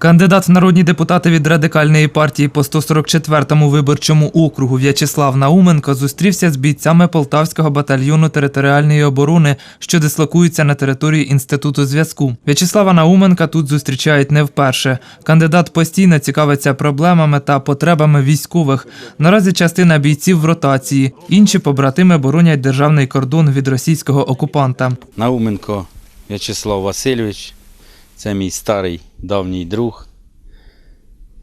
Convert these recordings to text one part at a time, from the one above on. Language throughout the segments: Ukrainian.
Кандидат в народні депутати від радикальної партії по 144-му виборчому округу В'ячеслав Науменко зустрівся з бійцями Полтавського батальйону територіальної оборони, що дислокуються на території інституту зв'язку. В'ячеслава Науменка тут зустрічають не вперше. Кандидат постійно цікавиться проблемами та потребами військових. Наразі частина бійців в ротації, інші побратими боронять державний кордон від російського окупанта. Науменко В'ячеслав Васильович, це мій старий давній друг,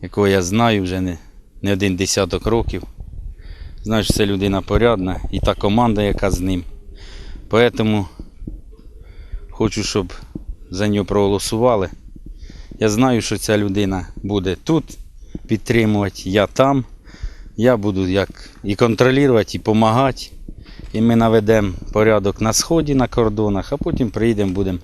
якого я знаю вже не, не один десяток років. Знаю, що це людина порядна і та команда, яка з ним. Тому хочу, щоб за нього проголосували. Я знаю, що ця людина буде тут підтримувати, я там. Я буду як і контролювати, і допомагати. І ми наведемо порядок на сході на кордонах, а потім приїдемо, будемо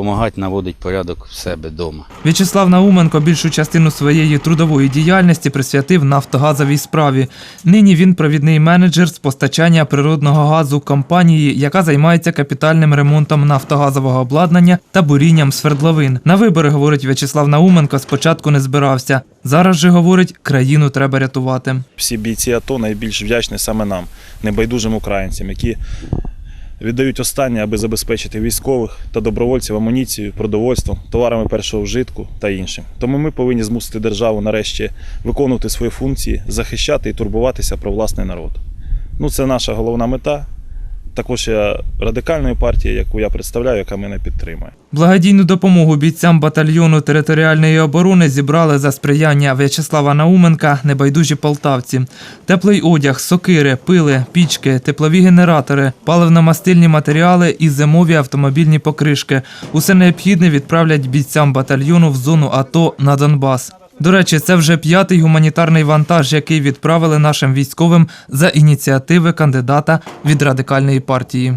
допомагати наводити порядок в себе вдома. В'ячеслав Науменко більшу частину своєї трудової діяльності присвятив нафтогазовій справі. Нині він провідний менеджер з постачання природного газу компанії, яка займається капітальним ремонтом нафтогазового обладнання та бурінням свердловин. На вибори, говорить В'ячеслав Науменко, спочатку не збирався. Зараз же говорить, країну треба рятувати. всі бійці АТО найбільш вдячні саме нам, небайдужим українцям, які віддають останнє, аби забезпечити військових та добровольців амуніцією, продовольством, товарами першого вжитку та іншим. Тому ми повинні змусити державу нарешті виконувати свої функції, захищати і турбуватися про власний народ. Ну, це наша головна мета. Також я радикальної партії, яку я представляю, яка мене підтримує. Благодійну допомогу бійцям батальйону територіальної оборони зібрали за сприяння В'ячеслава Науменка небайдужі полтавці. Теплий одяг, сокири, пили, пічки, теплові генератори, паливно-мастильні матеріали і зимові автомобільні покришки. Усе необхідне відправлять бійцям батальйону в зону АТО на Донбас. До речі, це вже п'ятий гуманітарний вантаж, який відправили нашим військовим за ініціативи кандидата від радикальної партії.